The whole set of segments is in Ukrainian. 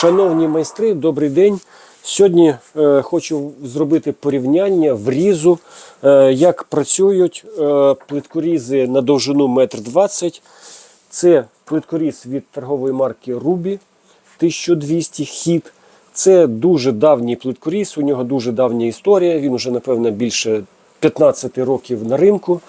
Шановні майстри, добрий день. Сьогодні е, хочу зробити порівняння врізу, е, як працюють е, плиткорізи на довжину 1,20 м. Це плиткоріз від торгової марки Ruby 1200 хіт. Це дуже давній плиткоріз, у нього дуже давня історія. Він уже, напевно, більше 15 років на ринку.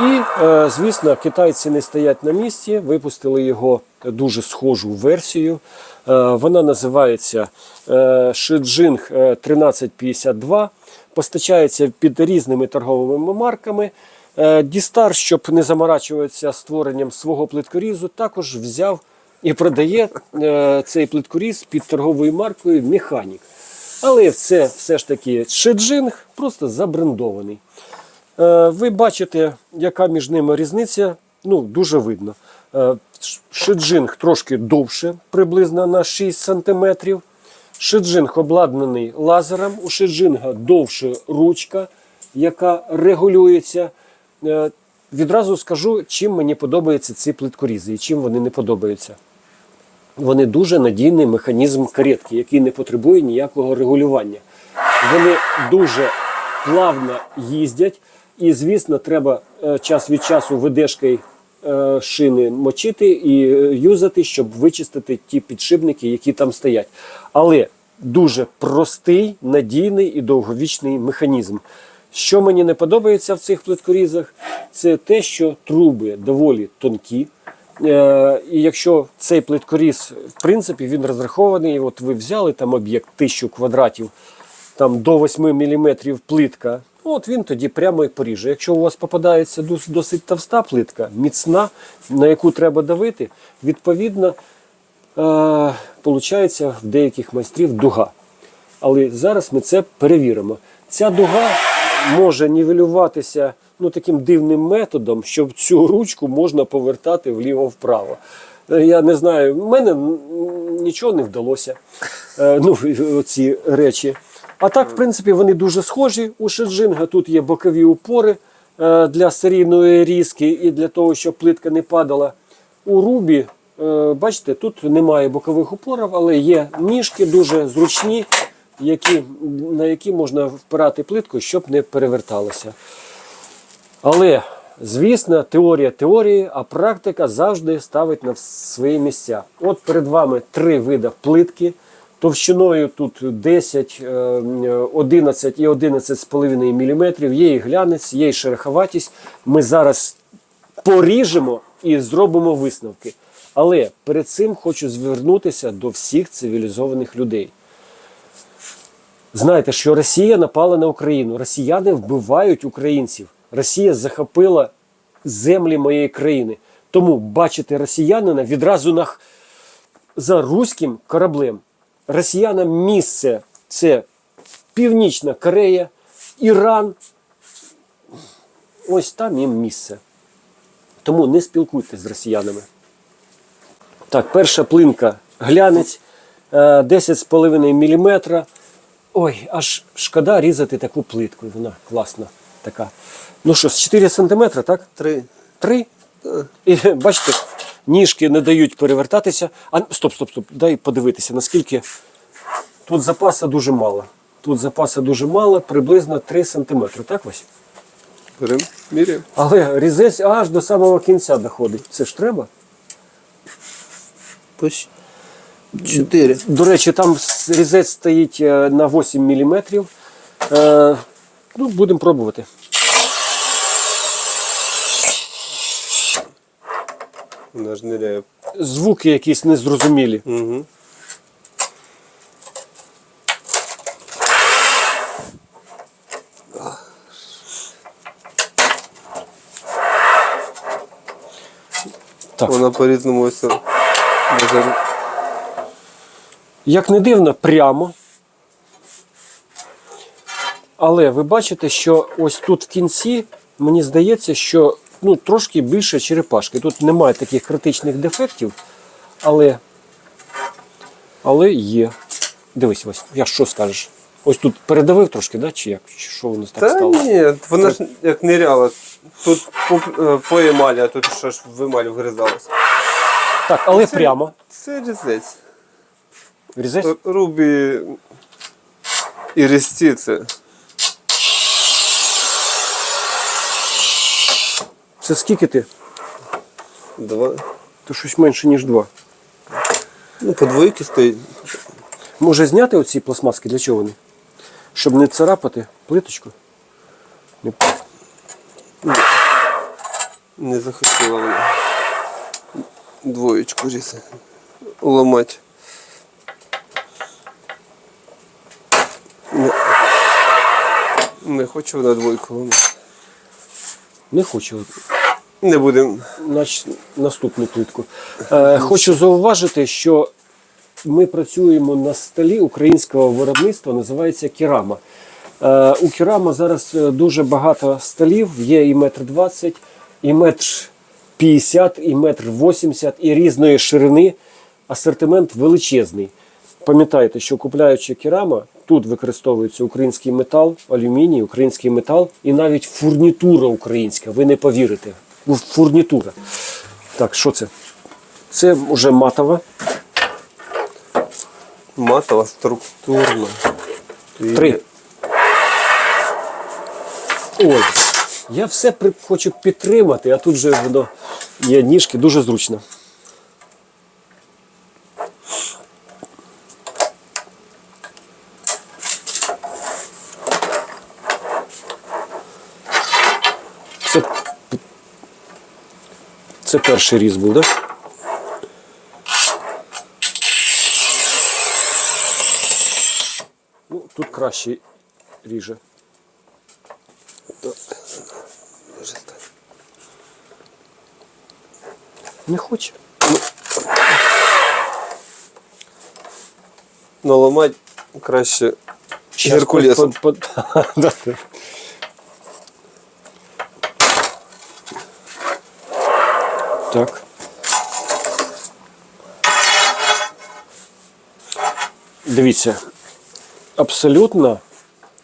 І, е, звісно, китайці не стоять на місці, випустили його дуже схожу версію. Е, Вона називається е, Shijing е, 1352, постачається під різними торговими марками. Е, Дістар, щоб не заморачуватися створенням свого плиткорізу, також взяв і продає е, цей плиткоріз під торговою маркою Механік. Але це все ж таки Шеджинг, просто забрендований. Е, Ви бачите, яка між ними різниця. Ну, дуже видно. Е, Шеджинг трошки довше, приблизно на 6 см. Шеджинг обладнаний лазером. У шеджинга довше ручка, яка регулюється. Е, Відразу скажу, чим мені подобаються ці плиткорізи і чим вони не подобаються. Вони дуже надійний механізм каретки, який не потребує ніякого регулювання. Вони дуже плавно їздять, і, звісно, треба е, час від часу видешкою е, шини мочити і е, юзати, щоб вичистити ті підшипники, які там стоять. Але дуже простий, надійний і довговічний механізм. Що мені не подобається в цих плиткорізах, це те, що труби доволі тонкі. Е, І якщо цей плиткоріз, в принципі, він розрахований, от ви взяли там об'єкт 1000 квадратів, там до 8 мм плитка, от він тоді прямо і поріже. Якщо у вас попадається досить товста плитка, міцна, на яку треба давити, відповідно, е, в деяких майстрів дуга. Але зараз ми це перевіримо. Ця дуга може нівелюватися ну, таким дивним методом, що цю ручку можна повертати вліво-вправо. Е, Я не знаю, в мене нічого не вдалося. Е, Ну, ці речі. А так, в принципі, вони дуже схожі. У Шеджинга тут є бокові упори е, для серійної різки і для того, щоб плитка не падала. У Рубі, е, бачите, тут немає бокових упорів, але є ніжки дуже зручні, які, на які можна впирати плитку, щоб не переверталося. Але, звісно, теорія теорії, а практика завжди ставить на свої місця. От перед вами три види плитки. Товщиною тут 10, е, 11 і 11,5 мм. Є і глянець, є і шероховатість. Ми зараз поріжемо і зробимо висновки. Але перед цим хочу звернутися до всіх цивілізованих людей. Знаєте, що Росія напала на Україну. Росіяни вбивають українців. Росія захопила землі моєї країни. Тому бачити росіянина відразу на... за руським кораблем. Росіянам місце це Північна Корея, Іран. Ось там їм місце. Тому не спілкуйтесь з росіянами. Так, перша плинка глянець е, 10,5 мм. Ой, аж шкода різати таку плитку. Вона класна така. Ну що, з 4 см, так? Три. Три. І бачите, ніжки не дають перевертатися. А стоп, стоп, стоп. Дай подивитися, наскільки тут запасу дуже мало. Тут запасу дуже мало, приблизно 3 см, так Вась? Берем. Але різець аж до самого кінця доходить. Це ж треба. Почти. Чотири. До речі, там різець стоїть е, на 8 мм. Е, ну, будемо пробувати. Вона ж ниряє. Звуки якісь незрозумілі. Угу. Так. Вона по-різному ось. Може, Як не дивно, прямо. Але ви бачите, що ось тут в кінці, мені здається, що ну, трошки більше черепашки. Тут немає таких критичних дефектів, але, але є. Дивись, ось, я що скажеш? Ось тут передавив трошки, да? чи як? Чи що воно так Та стало? ні, вона ж як ниряла. Тут по, е, по емалі, а тут що ж в емаль вгризалось. Так, але Це- прямо. Це різець. Різець? Рубі і різці це. Це скільки ти? Два. То щось менше, ніж два. Ну, по двойки стоїть. Може зняти оці пластмаски? Для чого вони? Щоб не царапати плиточку? Не- Не захотіла вона. Двоєчку різати. Ламати. Не, не хочу вона двойку ламати. Не хочу. Не будемо. Нач... Наступну плитку. Е, хочу зауважити, що ми працюємо на столі українського виробництва, називається Керама. Е, у Керама зараз е, дуже багато столів, є і метр двадцять, і метр п'ятдесят, і метр вісімдесят, і різної ширини. Асортимент величезний. Пам'ятайте, що купляючи керама, тут використовується український метал, алюміній, український метал і навіть фурнітура українська. Ви не повірите. Фурнітура. Так, що це? Це вже матова. Матова структурна. Три. Ой, я все хочу підтримати, а тут же воно є ніжки, дуже зручно. Це перший різ був, так? Да? Ну, тут краще ріже. Не хоче. Но ламати краще Геркулесом. по- по- по- Так. Дивіться, абсолютно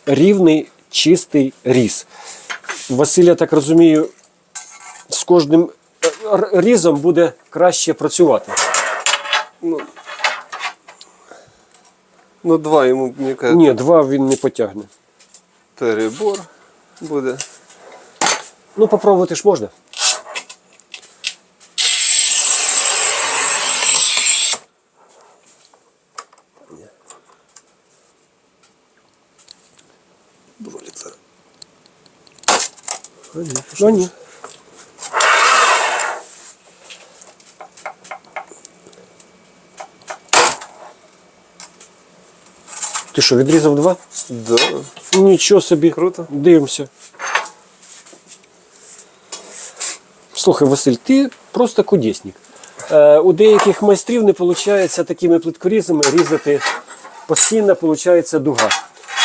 рівний чистий різ. Василь, я так розумію, з кожним е, різом буде краще працювати. Ну, ну два йому, мені кажуть, Ні, два він не потягне. перебор буде. Ну, попробувати ж можна. Ну, ні. Ти що, відрізав два? Да. Нічого собі. Круто. Дивимося. Слухай, Василь, ти просто кудесник. Е, у деяких майстрів не виходить такими плиткорізами різати постійно виходить дуга.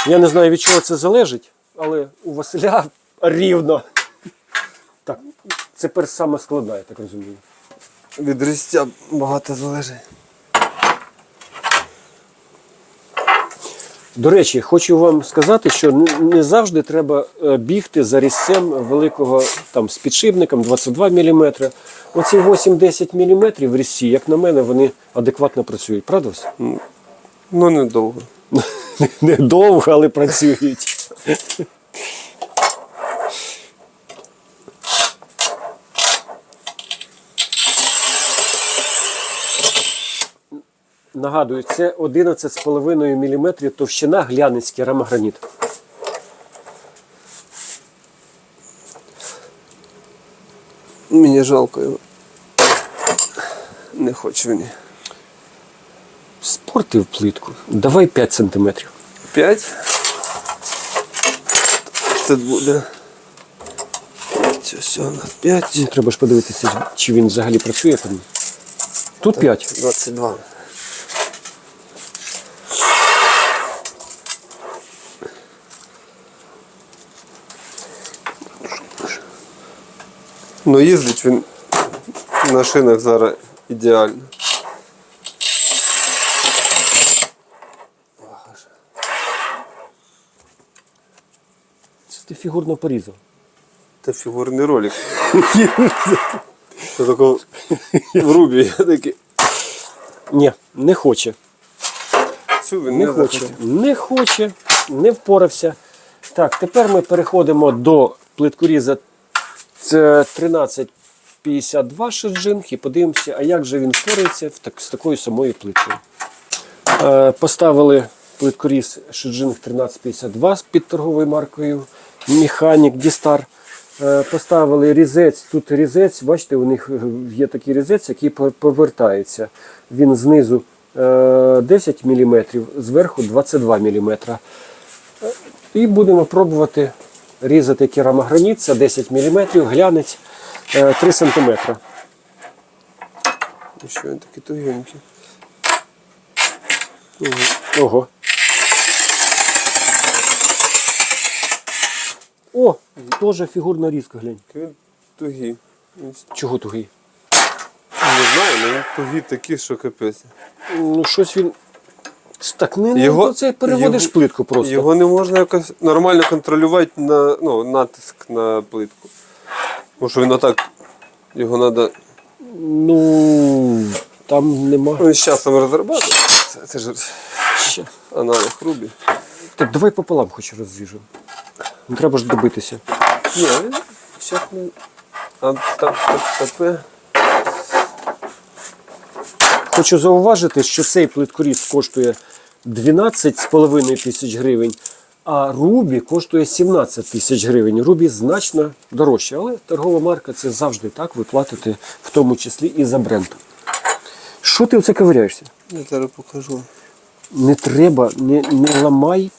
Я не знаю, від чого це залежить, але у Василя рівно. Це перш саме складна, я так розумію. Від різця багато залежить. До речі, хочу вам сказати, що не- завжди треба е, бігти за різцем великого там, з підшипником 22 мм. Оці 8-10 мм в різці, як на мене, вони адекватно працюють. Правда? Ну, недовго. Недовго, але працюють. Нагадую, це 11,5 мм товщина глянецький рамограніт. Мені жалко його. Не хочу мені. Спортив плитку. Давай 5 см. П'ять. Це буде. Це все на п'ять. Ну, треба ж подивитися, чи він взагалі працює там. Тут 5. 22. Ну їздить він на шинах зараз ідеально. Це ти фігурно порізав. Це фігурний ролик. Це тако в рубі такий. Ні, не хоче. хочу, він Не не, хоче. захотів. Не хоче, не впорався. Так, тепер ми переходимо до плиткоріза Це 1352 шеджинг і подивимося, а як же він так, з такою самою плиткою. Е, поставили плиткоріз шеджинг 1352 під торговою маркою Механік Дістар. Е, поставили різець. Тут різець, бачите, у них е, є такий різець, який повертається. Він знизу е, 10 мм, зверху 22 мм. І будемо пробувати різати керамограніт, це 10 мм, глянець е, 3 см. І що він такий тугенький. Ого. О, теж фігурна різка, глянь. Він тугий. Чого тугий? Не знаю, але він тугий такий, що капець. Ну, щось він. Так не Його- його, це переводиш його- плитку просто. Його не можна якось нормально контролювати на ну, натиск на плитку. Тому що він отак. Його треба. Ну, там нема. Ну, він з часом розробляти. Це, це ж Ще. аналог Рубі. Так, давай пополам хоч розріжемо. Треба ж добитися. Ні, зараз не. А так, так, так. Хочу зауважити, що цей плиткоріз коштує 12,5 тисяч гривень, а Рубі коштує 17 тисяч гривень. Рубі значно дорожче, але торгова марка це завжди так, ви платите, в тому числі і за бренд. Що ти оце ковиряєшся? Я зараз покажу. Не треба, не, не ламай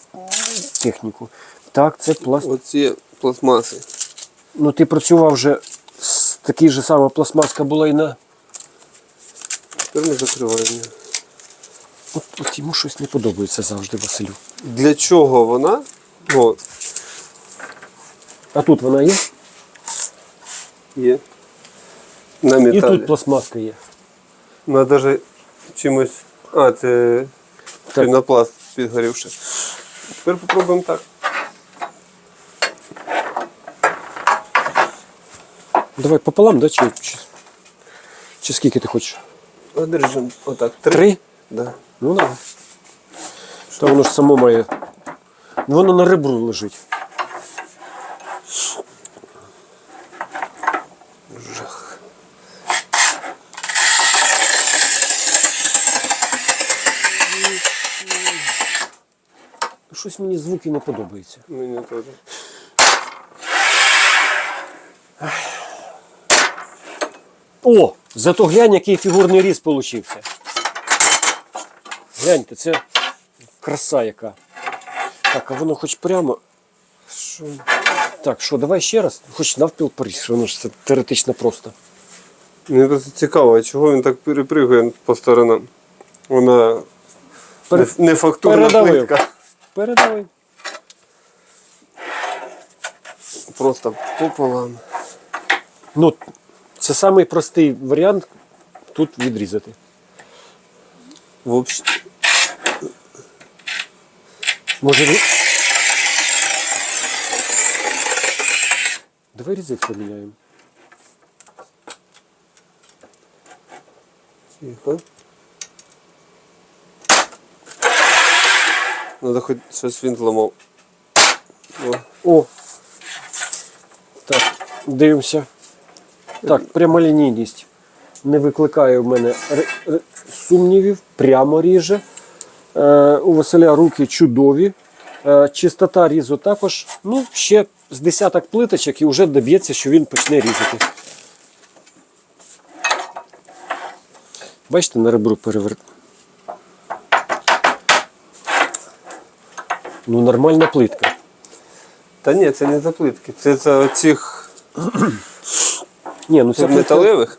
техніку. Так, це пласт. Оці пластмаси. Ну ти працював вже з такий же сама пластмаска була і на. Тепер ми закриваємо. От, от йому щось не подобається завжди, Василю. Для чого вона? О, А тут вона є? є. На І металі. тут пластмаска є. Ну, навіть чимось. А, це Так. пінопласт підгорівши. Тепер попробуємо так. Давай пополам, да? Чи, чи, чи скільки ти хочеш? А держимо отак. Три? Три? Да. Ну давай. Та воно ж само має. Ну, Воно на ребру лежить. Жах. Щось мені звуки не подобаються. Мені теж. О! Зато глянь, який фігурний різ получився. Гляньте, це краса яка. Так, а воно хоч прямо. Що? Так, що, давай ще раз. Хоч навпіл поріж, воно ж це теоретично просто. Мені просто цікаво, а чого він так перепригує по сторонам. Вона Пере- не, не фактурна передавив. плитка. Передавай. Просто пополам. Ну, це самий простий варіант тут відрізати. Взагалі. Може ви... Давай різець поміняємо. Тихо. Надо хоч щось він зламав. О, О! Так, дивимося. Так, прямолінійність не викликає в мене сумнівів, прямо ріже. Е, у Василя руки чудові. Е, чистота різу також. Ну, ще з десяток плиточок і вже доб'ється, що він почне різати. Бачите, на ребру перевер... Ну, нормальна плитка. Та ні, це не за плитки. Це за оцих Ні, ну це металевих.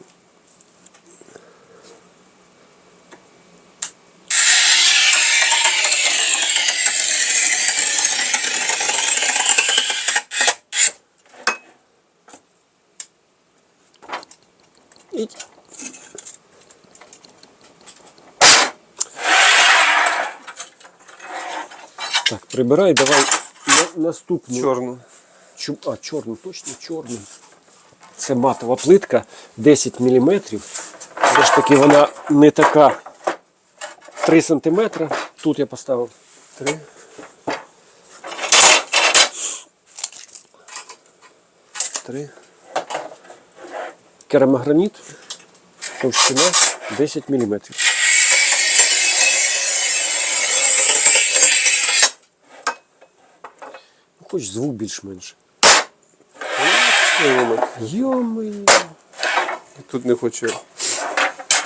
Так, прибирай, давай на, наступну. Чорну. Чу- А, чорну, точно чорну. Це матова плитка 10 мм. Все ж таки вона не така 3 см, тут я поставив. Три. Три. Керамограніт, товщина 10 мм. Хоч звук більш-менш. Воно. Йомий. Тут не хочу.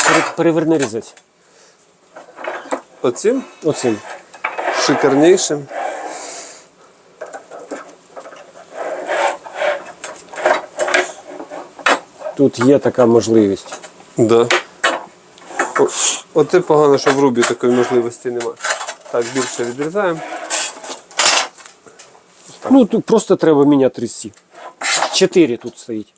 Пере- Переверни різець. Оцим Оцим. шикарнейшим. Тут є така можливість. Да. О, оце погано, що в рубі такої можливості немає. Так, більше відрізаємо. Ну, тут просто треба міняти різці. Чотири тут стоїть.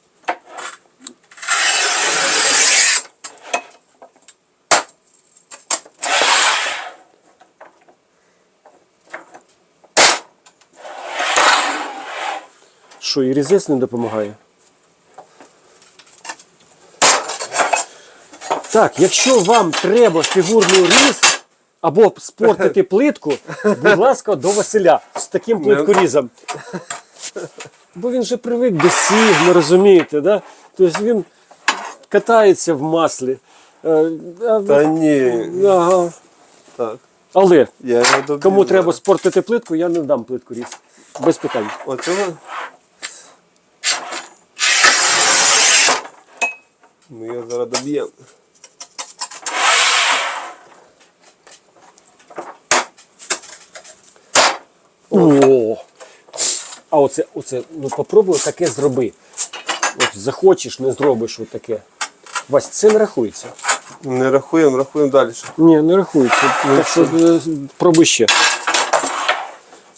Що, і різець не допомагає? Так, якщо вам треба фігурний різ або спортити плитку, будь ласка, до Василя з таким плиткорізом. Бо він же привик до сігми, розумієте, да? Тобто він катається в маслі. Е, а- Та ні. Ага. Так. Але Я його доб'ю кому треба спортити плитку, я не дам плитку різ. Без питань. Оцього. Ми його зараз доб'ємо. О! А оце, оце, ну попробуй таке зроби. От захочеш, не зробиш отаке. Вась, це не рахується. Не рахуємо, рахуємо далі. Ні, не рахується. Так що е, пробуй ще.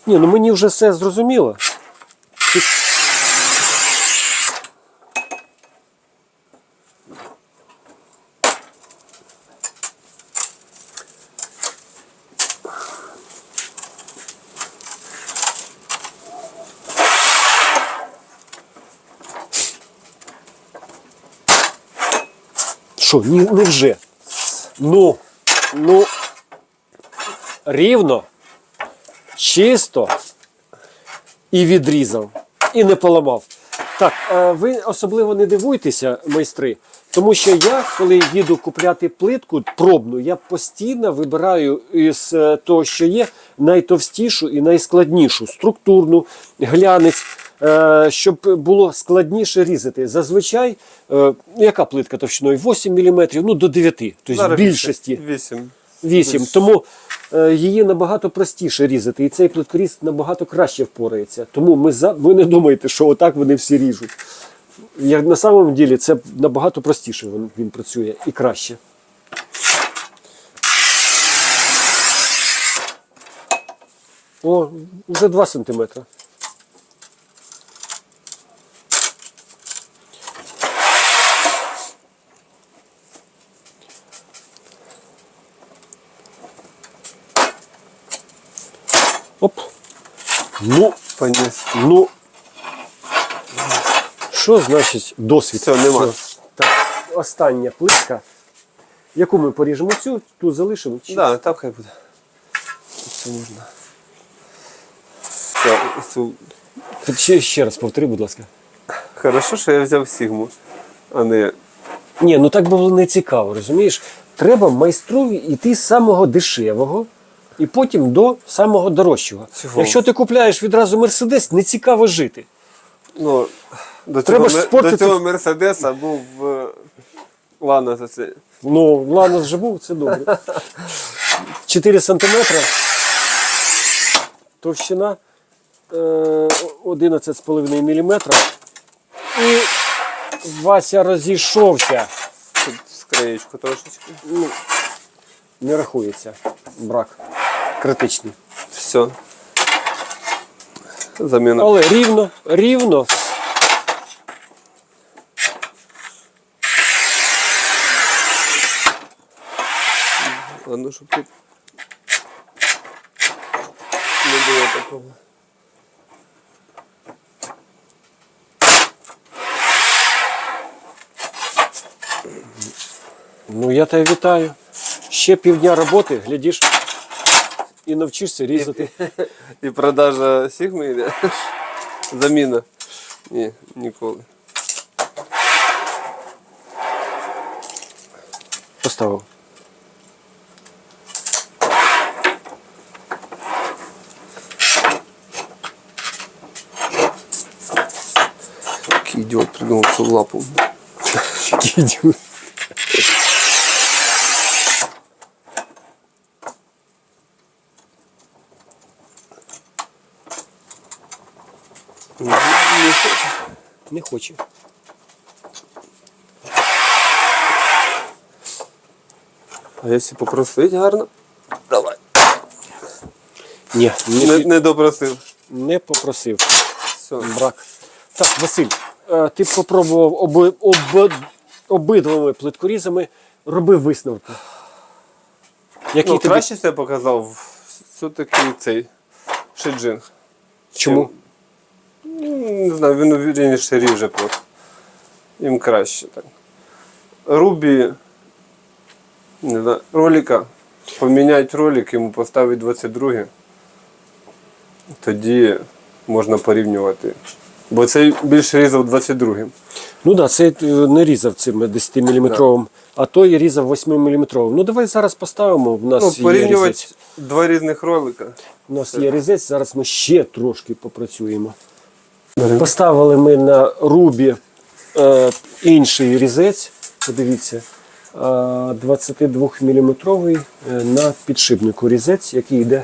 Ні, ну мені вже все зрозуміло. Що, ні, невже? Ну, ну, рівно, чисто і відрізав, і не поламав. Так, е, ви особливо не дивуйтеся, майстри, тому що я, коли їду купляти плитку пробну, я постійно вибираю із е, того, що є, найтовстішу і найскладнішу структурну, глянець, щоб було складніше різати. Зазвичай, е, яка плитка товщиною? 8 мм, ну до 9, тобто в більшості. Вісім. 8. Тому е, її набагато простіше різати, і цей плиткоріз набагато краще впорається. Тому ми за ви не думаєте, що отак вони всі ріжуть. Як на самом ділі це набагато простіше він, він працює і краще. О, вже 2 сантиметри. Ну, Поніс. ну. Що значить досвід? Все, нема. Все. Так, остання плитка. Яку ми поріжемо цю, ту залишимо. Чи... Да, так хай буде. Це можна. Все. Ще, ще раз повтори, будь ласка. Хорошо, що я взяв Сігму, а не. Ні, ну так було не цікаво, розумієш? Треба майстру йти з самого дешевого і потім до самого дорожчого. Чого? Якщо ти купляєш відразу Мерседес, не цікаво жити. Ну, до Треба цього, ж спортити- до цього Мерседеса був е, Лана за це. Ну, ладно, вже був, це добре. 4 сантиметри. Товщина е, 11,5 мм. І Вася розійшовся. Тут скреєчку трошечки. Ну, не рахується. Брак. Критичний. Все. Заміна. Але рівно, рівно. Ладно, щоб тут не було такого. Ну, я тебе вітаю. Ще півдня роботи, глядиш, і навчишся різати. І продажа Сігми йде. Заміна. Ні, ніколи. Поставив. Який ідіот придумав цю лапу. Кідю. Не Хоче. А якщо попросить гарно? Давай. Ні, не, Не, не допросив. не попросив. Все. Брак. Так, Василь, е, ти попробував оби, оби, обидвома плиткорізами, роби висновки. Який Ну, тобі... краще себе показав все-таки цей шиджинг. Чому? Не знаю, він увереніше ріже просто. Їм краще так. Рубі, не знаю, ролика. Поміняти ролик, йому поставити 22 Тоді можна порівнювати. Бо цей більше різав 22 Ну так, да, це е, не різав цим 10-мм, а той різав 8-мм. Ну давай зараз поставимо. В нас Ну, є порівнювати різець. два різних ролика. У нас є різець, зараз ми ще трошки попрацюємо. Поставили ми на рубі е, інший різець. Подивіться, е, 22-мм на підшипнику різець, який йде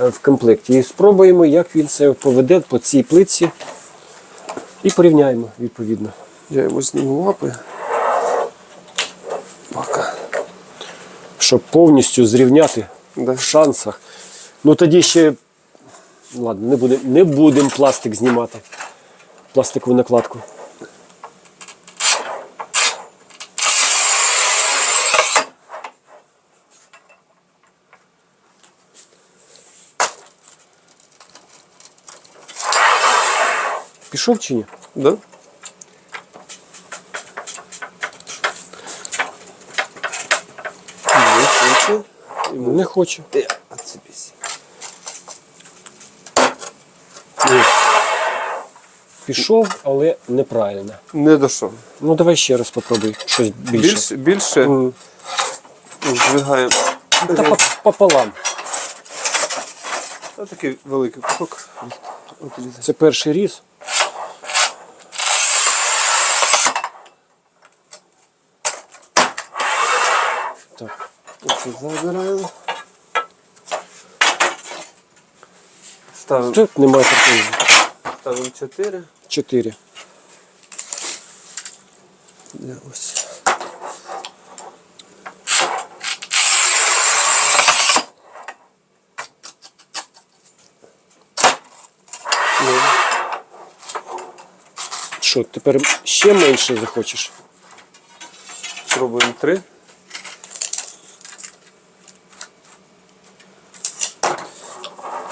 е, в комплекті. І спробуємо, як він це поведе по цій плитці. І порівняємо відповідно. Я йому зніму лапи. Пока. Щоб повністю зрівняти Да. в шансах. Ну тоді ще. Ладно, не будемо не будем пластик знімати. Пластикову накладку. Пішов чи ні? Да? Не хочу. Не хочу. Е, отцепись. Ні. Пішов, але неправильно. Не дошов. Ну давай ще раз попробуй щось більше. Більше, більше здвигаємо. Та по- пополам. Ось такий великий кусок. Це перший різ. Так. Оце забираємо. Ставимо, Тут немає претензій. Ставимо 4. Чотири. Ось. Що, тепер ще менше захочеш? Пробуємо 3.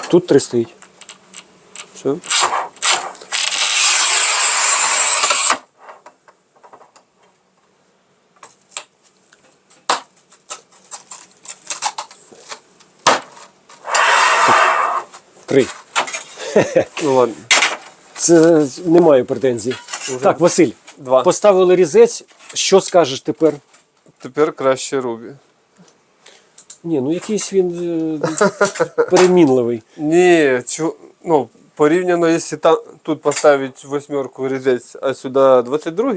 Тут три стоїть. Все. Три. Ну ладно. Це немає претензій. Так, Василь, Два. поставили різець. Що скажеш тепер? Тепер краще Рубі. Ні, ну якийсь він е, перемінливий. Ні, чу, ну, порівняно, якщо там, тут поставити восьмерку різець, а сюди 22,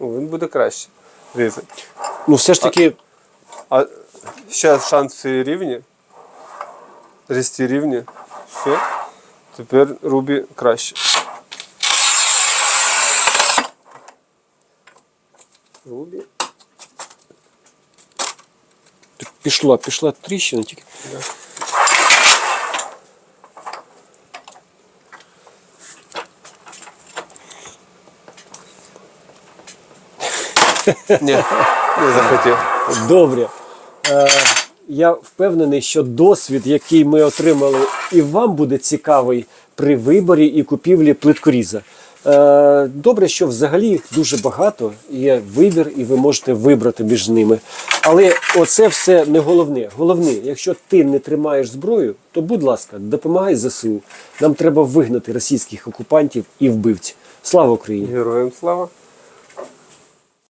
ну, він буде краще різати. Ну, все ж таки, А зараз шанси рівні. Різці рівні. Все. Тепер Рубі краще. Рубі. пішла, пішла тріщина тільки. Ні, не захотів. Добре. Я впевнений, що досвід, який ми отримали, і вам буде цікавий при виборі і купівлі плиткоріза. Е, Добре, що взагалі їх дуже багато, є вибір, і ви можете вибрати між ними. Але оце все не головне. Головне, якщо ти не тримаєш зброю, то будь ласка, допомагай ЗСУ. Нам треба вигнати російських окупантів і вбивців. Слава Україні! Героям слава.